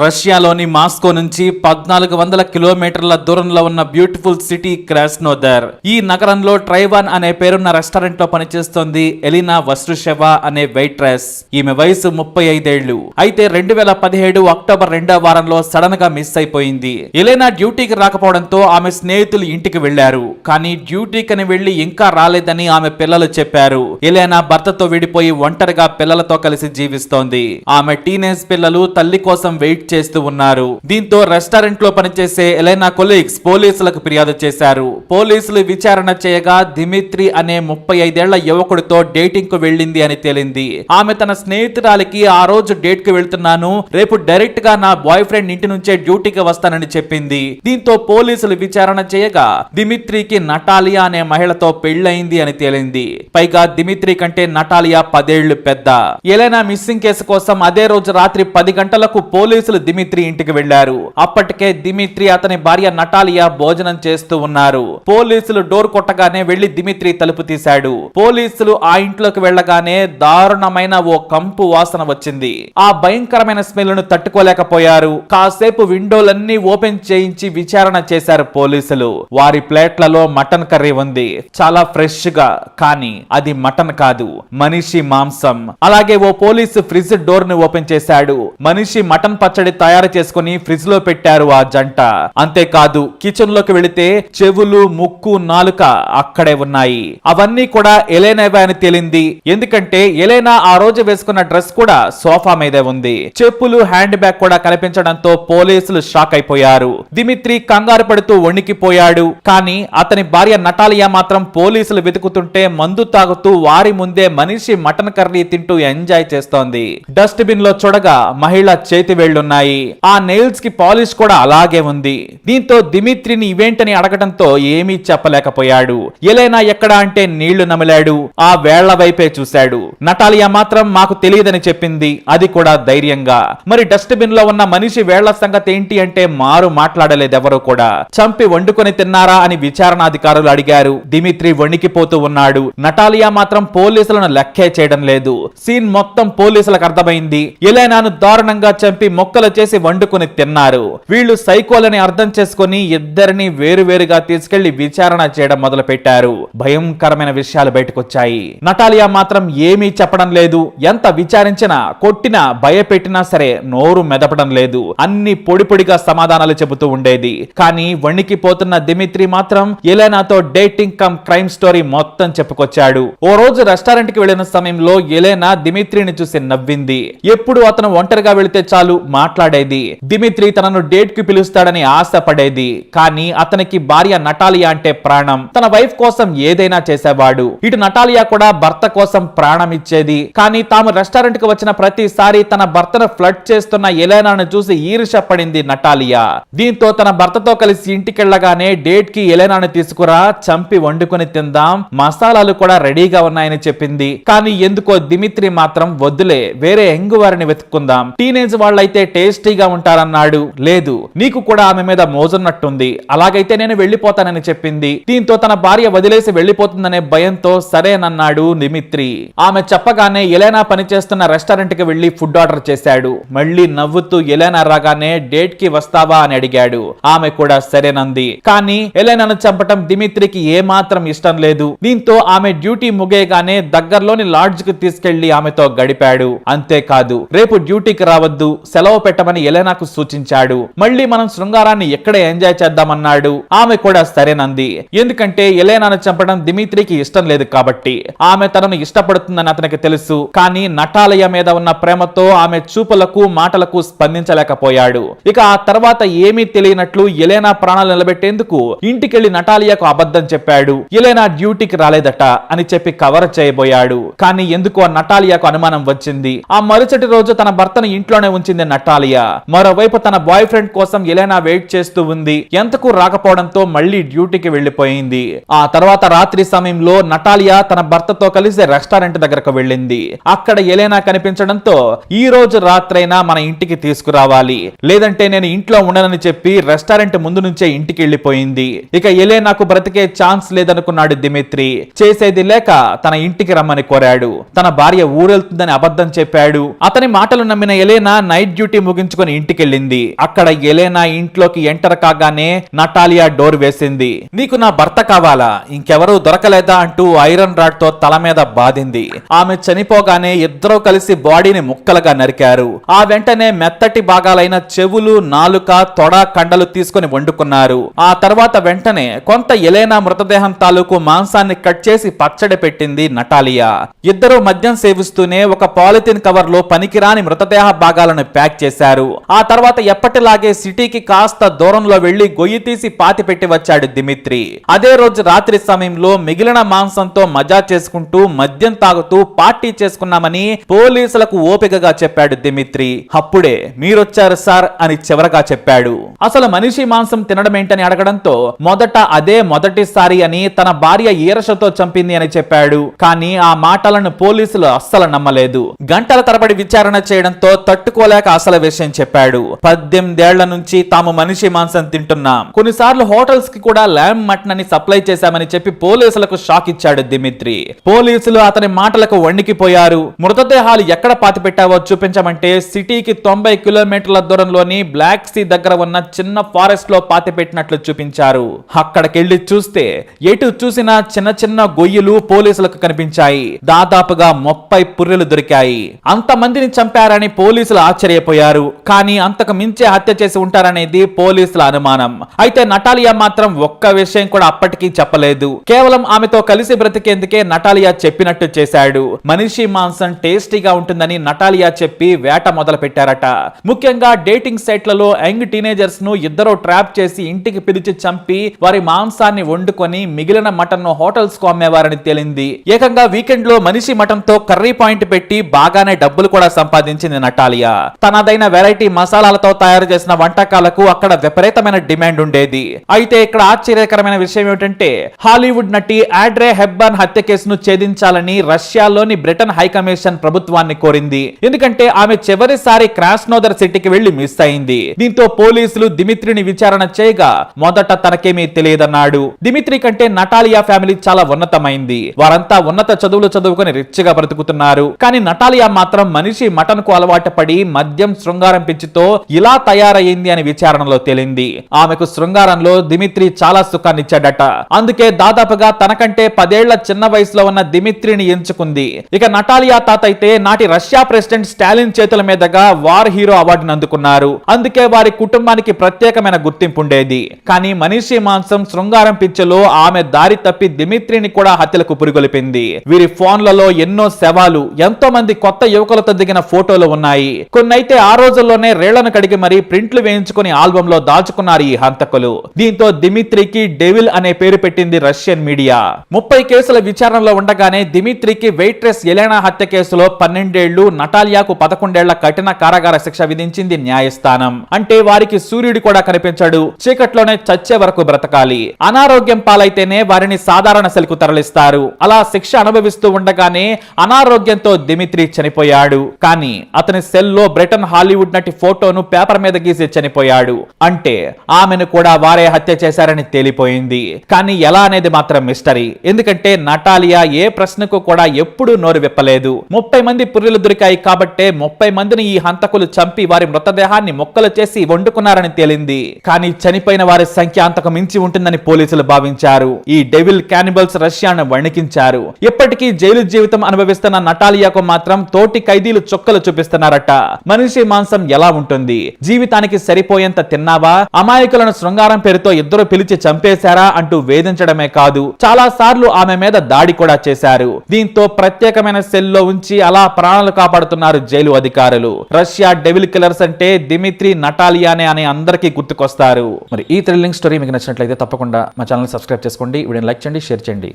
రష్యాలోని మాస్కో నుంచి పద్నాలుగు వందల కిలోమీటర్ల దూరంలో ఉన్న బ్యూటిఫుల్ సిటీ క్రాస్నోదర్. ఈ నగరంలో ట్రైవాన్ అనే పేరున్న రెస్టారెంట్లో పనిచేస్తోంది ఎలినా వస్ట్రుషెవా అనే వెయిట్రెస్. ఈమె వయసు ముప్పై ఐదేళ్ళు. అయితే రెండు వేల పదిహేడు అక్టోబర్ రెండో వారంలో సడన్గా మిస్ అయిపోయింది. ఎలినా డ్యూటీకి రాకపోవడంతో ఆమె స్నేహితులు ఇంటికి వెళ్ళారు కానీ డ్యూటీకని వెళ్ళి ఇంకా రాలేదని ఆమె పిల్లలు చెప్పారు. ఎలెనా భర్తతో విడిపోయి ఒంటరిగా పిల్లలతో కలిసి జీవిస్తోంది. ఆమె టీనేజ్ పిల్లలు తల్లి కోసం వెయిట్ వెయిట్ చేస్తూ ఉన్నారు. దీంతో రెస్టారెంట్లో పనిచేసే ఎలైనా కొలీగ్స్ పోలీసులకు ఫిర్యాదు చేశారు. పోలీసులు విచారణ చేయగా దిమిత్రి అనే ముప్పై ఐదేళ్ళ యువకుడితో డేటింగ్కు వెళ్ళింది అని తేలింది. ఆమె తన స్నేహితురాలికి ఆ రోజు డేట్కు వెళ్తున్నాను రేపు డైరెక్ట్గా నా బాయ్ ఫ్రెండ్ ఇంటి నుంచే డ్యూటీకి వస్తానని చెప్పింది. దీంతో పోలీసులు విచారణ చేయగా దిమిత్రికి నటాలియా అనే మహిళతో పెళ్ళయింది అని తేలింది. పైగా దిమిత్రి కంటే నటాలియా పదేళ్ళు పెద్ద. ఎలైనా మిస్సింగ్ కేసు కోసం అదే రోజు రాత్రి పది గంటలకు పోలీసులు దిమిత్రి ఇంటికి వెళ్ళారు అప్పటికే దిమిత్రి అతని భార్య నటాలియా భోజనం చేస్తూ ఉన్నారు. పోలీసులు డోర్ కొట్టగానే వెళ్ళి దిమిత్రి తలుపు తీశాడు. పోలీసులు ఆ ఇంట్లోకి వెళ్ళగానే దారుణమైన ఓ కంపు వాసన వచ్చింది. ఆ భయంకరమైన స్మెల్ను తట్టుకోలేకపోయారు. కాసేపు విండోలన్నీ ఓపెన్ చేయించి విచారణ చేశారు పోలీసులు. వారి ప్లేట్లలో మటన్ కర్రీ ఉంది. చాలా ఫ్రెష్గా కానీ అది మటన్ కాదు మనిషి మాంసం. అలాగే ఓ పోలీసు ఫ్రిడ్జ్ డోర్ని ఓపెన్ చేశాడు. మనిషి మటన్ పచ్చడి తయారు చేసుకుని ఫ్రిడ్జ్లో పెట్టారు ఆ జంట. అంతేకాదు కిచెన్లోకి వెళితే చెవులు ముక్కు నాలుక అక్కడే ఉన్నాయి. అవన్నీ కూడా ఎలేనవే అని తేలింది. ఎందుకంటే ఎలేనా ఆ రోజు వేసుకున్న డ్రెస్ కూడా సోఫా మీదే ఉంది. చెప్పులు హ్యాండ్ బ్యాగ్ కూడా కనిపించడంతో పోలీసులు షాక్ అయిపోయారు. దిమిత్రి కంగారు పడుతూ వణికిపోయాడు. కానీ అతని భార్య నటాలియా మాత్రం పోలీసులు వెతుకుతుంటే మందు తాగుతూ వారి ముందే మనిషి మటన్ కర్రీ తింటూ ఎంజాయ్ చేస్తోంది. డస్ట్ బిన్లో చూడగా మహిళ చేతి వేళ్ళున్నాయి ఆ నెయిల్స్కి పాలిష్ కూడా అలాగే ఉంది. దీంతో దిమిత్రిని ఇవేంటని అడగడంతో ఏమీ చెప్పలేకపోయాడు. ఎలైనా ఎక్కడా అంటే నీళ్ళు నమిలాడు. ఆ వేళ్ళ వైపే చూశాడు. నటాలియా మాత్రం మాకు తెలియదని చెప్పింది. అది కూడా ధైర్యంగా. మరి డస్ట్ బిన్లో ఉన్న మనిషి వేళ్ళ సంగతి ఏంటి అంటే మారు మాట్లాడలేదెవరూ కూడా. చంపి వండుకొని తిన్నారా అని విచారణాధికారులు అడిగారు. దిమిత్రి వణికిపోతూ ఉన్నాడు. నటాలియా మాత్రం పోలీసులను లెక్కే చేయడం లేదు. సీన్ మొత్తం పోలీసులకు అర్థమైంది. ఎలైనాను దారుణంగా చంపి ముక్కలు చేసి వండుకుని తిన్నారు. వీళ్ళు సైకోలని అర్థం చేసుకుని ఇద్దరిని వేరువేరుగా తీసుకెళ్ళి విచారణ చేయడం మొదలు పెట్టారు భయంకరమైన విషయాలు బయటకొచ్చాయి. నటాలియా మాత్రం ఏమీ చెప్పడం లేదు. ఎంత విచారించినా కొట్టినా భయపెట్టినా సరే నోరు మెదపడం లేదు. అన్ని పొడి పొడిగా సమాధానాలు చెబుతూ ఉండేది. కానీ వణికిపోతున్న దిమిత్రి మాత్రం ఎలేనాతో డేటింగ్ కమ్ క్రైమ్ స్టోరీ మొత్తం చెప్పుకొచ్చాడు. ఓ రోజు రెస్టారెంట్కి వెళ్ళిన సమయంలో ఎలేనా దిమిత్రిని చూసి నవ్వింది. ఎప్పుడు అతను ఒంటరిగా వెళితే చాలు మా మాట్లాడేది. దిమిత్రి తనను డేట్కి పిలుస్తాడని ఆశపడేది. కానీ అతనికి భార్య నటాలియా అంటే ప్రాణం. తన వైఫ్ కోసం ఏదైనా చేసేవాడు. ఇటు నటాలియా కూడా భర్త కోసం ప్రాణం ఇచ్చేది. కానీ తాము రెస్టారెంట్కి వచ్చిన ప్రతిసారి తన భర్తను ఫ్లడ్ చేస్తున్న ఎలెనాను చూసి ఈర్ష పడింది నటాలియా. దీంతో తన భర్తతో కలిసి ఇంటికెళ్ళగానే డేట్కి ఎలెనాను తీసుకురా చంపి వండుకొని తిందాం మసాలాలు కూడా రెడీగా ఉన్నాయని చెప్పింది. కానీ ఎందుకో దిమిత్రి మాత్రం వద్దులే వేరే ఎంగు వారిని వెతుక్కుందాం. టీనేజ్ వాళ్ళైతే టేస్టీగా ఉంటారన్నాడు. లేదు నీకు కూడా ఆమె మీద మోజున్నట్టుంది. అలాగైతే నేను వెళ్ళిపోతానని చెప్పింది. దీంతో తన భార్య వదిలేసి వెళ్ళిపోతుందనే భయంతో సరేనన్నాడు నిమిత్రి. ఆమె చెప్పగానే ఎలైనా పనిచేస్తున్న రెస్టారెంట్కి వెళ్ళి ఫుడ్ ఆర్డర్ చేశాడు. మళ్ళీ నవ్వుతూ ఎలైనా రాగానే డేట్కి వస్తావా అని అడిగాడు. ఆమె కూడా సరేనంది. కానీ ఎలైనాను చంపటం దిమిత్రికి ఏమాత్రం ఇష్టం లేదు. దీంతో ఆమె డ్యూటీ ముగేయగానే దగ్గరలోని లాడ్జ్కు తీసుకెళ్ళి ఆమెతో గడిపాడు. అంతేకాదు రేపు డ్యూటీకి రావద్దు. సెలవు పెట్టమని ఎలెనాకు సూచించాడు. మళ్ళీ మనం శృంగారాన్ని ఎక్కడ ఎంజాయ్ చేద్దామన్నాడు. ఆమె కూడా సరేనంది. ఎందుకంటే ఎలెనాను చంపడం దిమిత్రికి ఇష్టం లేదు కాబట్టి. ఆమె తనను ఇష్టపడుతుందని అతనికి తెలుసు. కానీ నటాలయ మీద ఉన్న ప్రేమతో ఆమె చూపులకు మాటలకు స్పందించలేకపోయాడు. ఇక ఆ తర్వాత ఏమీ తెలియనట్లు ఎలేనా ప్రాణాలు నిలబెట్టేందుకు ఇంటికెళ్ళి నటాలియాకు అబద్ధం చెప్పాడు. ఎలేనా డ్యూటీకి రాలేదట అని చెప్పి కవర్ చేయబోయాడు. కానీ ఎందుకో నటాలియాకు అనుమానం వచ్చింది. ఆ మరుసటి రోజు తన భర్తను ఇంట్లోనే ఉంచింది నటాలియా మరోవైపు తన బాయ్ ఫ్రెండ్ కోసం ఎలైనా వెయిట్ చేస్తూ ఉంది. ఎంతకు రాకపోవడంతో మళ్ళీ డ్యూటీకి వెళ్ళిపోయింది ఆ తర్వాత రాత్రి సమయంలో నటాలియా తన భర్తతో కలిసి రెస్టారెంట్ దగ్గరకు వెళ్ళింది. అక్కడ ఎలైనా కనిపించడంతో ఈ రోజు రాత్రైనా మన ఇంటికి తీసుకురావాలి. లేదంటే నేను ఇంట్లో ఉండనని చెప్పి రెస్టారెంట్ ముందు నుంచే ఇంటికి వెళ్ళిపోయింది. ఇక ఎలేనాకు బ్రతికే ఛాన్స్ లేదనుకున్నాడు దిమిత్రి. చేసేది లేక తన ఇంటికి రమ్మని కోరాడు. తన భార్య ఊరెళ్తుందని అబద్ధం చెప్పాడు. అతని మాటలు నమ్మిన ఎలేనా నైట్ డ్యూటీ ముగించుకొని ఇంటికెళ్ళింది. అక్కడ ఎలేనా ఇంట్లోకి ఎంటర్ కాగానే నటాలియా డోర్ వేసింది. నీకు నా భర్త కావాలా? ఇంకెవరూ దొరకలేదా? అంటూ ఐరన్ రాడ్తో తల మీద బాధింది. ఆమె చనిపోగానే ఇద్దరూ కలిసి బాడీని ముక్కలుగా నరికారు. ఆ వెంటనే మెత్తటి భాగాలైన చెవులు నాలుక తొడ కండలు తీసుకొని వండుకున్నారు. ఆ తర్వాత వెంటనే కొంత ఎలేనా మృతదేహం తాలూకు మాంసాన్ని కట్ చేసి పచ్చడి పెట్టింది నటాలియా. ఇద్దరు మద్యం సేవిస్తూనే ఒక పాలిథిన్ కవర్లో పనికిరాని మృతదేహ భాగాలను ప్యాక్ చేశారు. ఆ తర్వాత ఎప్పటిలాగే సిటీకి కాస్త దూరంలో వెళ్ళి గొయ్యి తీసి పాతి పెట్టి వచ్చాడు దిమిత్రి. అదే రోజు రాత్రి సమయంలో మిగిలిన మాంసంతో మజా చేసుకుంటూ మద్యం తాగుతూ పార్టీ చేసుకున్నామని పోలీసులకు ఓపికగా చెప్పాడు దిమిత్రి. అప్పుడే మీరొచ్చారు సార్ అని చివరగా చెప్పాడు. అసలు మనిషి మాంసం తినడం ఏంటని అడగడంతో మొదట అదే మొదటిసారి అని తన భార్య ఈరసతో చంపింది అని చెప్పాడు. కానీ ఆ మాటలను పోలీసులు అస్సలు నమ్మలేదు. గంటల తరబడి విచారణ చేయడంతో తట్టుకోలేక అసలు విషయం చెప్పాడు. పద్దెనిమిదేళ్ళ నుంచి తాము మనిషి మాంసం తింటున్నాం. కొన్నిసార్లు హోటల్స్కి కూడా ల్యామ్ మటన్ అని సప్లై చేశామని చెప్పి పోలీసులకు షాక్ ఇచ్చాడు దిమిత్రి. పోలీసులు అతని మాటలకు వణికిపోయారు మృతదేహాలు ఎక్కడ పాతి పెట్టావో చూపించమంటే సిటీకి తొంభై కిలోమీటర్ల దూరంలోని బ్లాక్ సీ దగ్గర ఉన్న చిన్న ఫారెస్ట్లో పాతి పెట్టినట్లు చూపించారు. అక్కడికెళ్ళి చూస్తే ఎటు చూసినా చిన్న చిన్న గొయ్యలు పోలీసులకు కనిపించాయి. దాదాపుగా ముప్పై పుర్రెలు దొరికాయి. అంతమందిని చంపారని పోలీసులు ఆశ్చర్యపోయారు. కానీ అంతకు మించే హత్య చేసి ఉంటారనేది పోలీసుల అనుమానం. అయితే నటాలియా మాత్రం ఒక్క విషయం కూడా అప్పటికీ చెప్పలేదు. కేవలం ఆమెతో కలిసి బ్రతికేందుకే నటాలియా చెప్పినట్టు చేశాడు. మనిషి మాంసం టేస్టీగా ఉంటుందని నటాలియా చెప్పి వేట మొదలు పెట్టారట ముఖ్యంగా డేటింగ్ సైట్లలో యంగ్ టీనేజర్స్ను ఇద్దరు ట్రాప్ చేసి ఇంటికి పిలిచి చంపి వారి మాంసాన్ని వండుకొని మిగిలిన మటన్ను హోటల్స్కు అమ్మేవారని తేలింది. ఏకంగా వీకెండ్లో మనిషి మటన్తో కర్రీ పాయింట్ పెట్టి బాగానే డబ్బులు కూడా సంపాదించింది నటాలియా. తనదైన వెరైటీ మసాలాలతో తయారు చేసిన వంటకాలకు అక్కడ విపరీతమైన డిమాండ్ ఉండేది. అయితే ఇక్కడ ఆశ్చర్యకరమైన విషయం ఏమిటంటే హాలీవుడ్ నటి ఆడ్రే హెబ్బర్న్ హత్య కేసును ఛేదించాలని రష్యాలోని బ్రిటన్ హై కమిషన్ ప్రభుత్వాన్ని కోరింది. ఎందుకంటే ఆమె చివరిసారి క్రాస్నోదర్ సిటీకి వెళ్ళి మిస్ అయింది. దీంతో పోలీసులు దిమిత్రిని విచారణ చేయగా మొదట తనకేమీ తెలియదన్నాడు. దిమిత్రి కంటే నటాలియా ఫ్యామిలీ చాలా ఉన్నతమైంది. వారంతా ఉన్నత చదువులు చదువుకొని రిచ్గా బ్రతుకుతున్నారు. కానీ నటాలియా మాత్రం మనిషి మటన్కు అలవాటు పడి మద్యం శృంగారం పిచ్చితో ఇలా తయారయ్యింది అని విచారణలో తేలింది. ఆమెకు శృంగారంలో దిమిత్రి చాలా సుఖాన్నిచ్చాడట. అందుకే దాదాపుగా తనకంటే పదేళ్ళ చిన్న వయసులో ఉన్న దిమిత్రిని ఎంచుకుంది. ఇక నటాలియా తాత అయితే నాటి రష్యా ప్రెసిడెంట్ స్టాలిన్ చేతుల మీదుగా వార్ హీరో అవార్డును అందుకున్నారు. అందుకే వారి కుటుంబానికి ప్రత్యేకమైన గుర్తింపు ఉండేది. కానీ మనిషి మాంసం శృంగారం పిచ్చలో ఆమె దారి తప్పి దిమిత్రిని కూడా హత్యలకు పురిగొలిపింది. వీరి ఫోన్లలో ఎన్నో శవాలు ఎంతో మంది కొత్త యువకులతో దిగిన ఫోటోలు ఉన్నాయి. కొన్నైతే ఆ రోజుల్లోనే రేళ్ళను కడిగి మరీ ప్రింట్లు వేయించుకుని ఆల్బంలో లో దాచుకున్నారు ఈ హంతకులు. దీంతో దిమిత్రికి డెవిల్ అనే పేరు పెట్టింది రష్యన్ మీడియా. ముప్పై కేసుల విచారణలో ఉండగానే దిమిత్రికి వెయిట్రెస్ ఎలెనా హత్య కేసులో పన్నెండేళ్ళు నటాలియాకు పదకొండేళ్ళ కఠిన కారాగార శిక్ష విధించింది న్యాయస్థానం. అంటే వారికి సూర్యుడు కూడా కనిపించడు. చీకట్లోనే చచ్చే వరకు బ్రతకాలి. అనారోగ్యం పాలైతేనే వారిని సాధారణ సెల్కు తరలిస్తారు. అలా శిక్ష అనుభవిస్తూ ఉండగానే అనారోగ్యంతో దిమిత్రి చనిపోయాడు. కానీ అతని సెల్లో బ్రిటన్ టాలీవుడ్ నటి ఫోటోను పేపర్ మీద గీసి చనిపోయాడు. అంటే ఆమెను కూడా వారే హత్య చేశారని తేలిపోయింది. కానీ ఎలా అనేది మాత్రం మిస్టరీ ఎందుకంటే నటాలియా ఏ ప్రశ్నకు కూడా ఎప్పుడూ నోరు విప్పలేదు. ముప్పై మంది పుర్రెలు దొరికాయి కాబట్టే ముప్పై మందిని ఈ హంతకులు చంపి వారి మృతదేహాన్ని మొక్కలు చేసి వండుకున్నారని తేలింది. కానీ చనిపోయిన వారి సంఖ్య అంతకు మించి ఉంటుందని పోలీసులు భావించారు. ఈ డెవిల్ క్యానిబల్స్ రష్యాను వణికించారు ఇప్పటికీ జైలు జీవితం అనుభవిస్తున్న నటాలియాకు మాత్రం తోటి ఖైదీలు చొక్కలు చూపిస్తున్నారట. మనిషి మాంసం ఎలా ఉంటుంది? జీవితానికి సరిపోయేంత తిన్నావా? అమాయకులను శృంగారం పేరుతో ఇద్దరు పిలిచి చంపేశారా అంటూ వేధించడమే కాదు. చాలా సార్లు ఆమె మీద దాడి కూడా చేశారు. దీంతో ప్రత్యేకమైన సెల్లో ఉంచి అలా ప్రాణాలు కాపాడుతున్నారు జైలు అధికారులు. రష్యా డెవిల్ కిల్లర్స్ అంటే దిమిత్రి నటాలియానే అని అందరికీ గుర్తుకొస్తారు. మరి ఈ థ్రిల్లింగ్ స్టోరీ మీకు నచ్చినట్లయితే తప్పకుండా మా ఛానల్ సబ్స్క్రైబ్ చేసుకోండి. వీడియోని లైక్ చేయండి షేర్ చేయండి.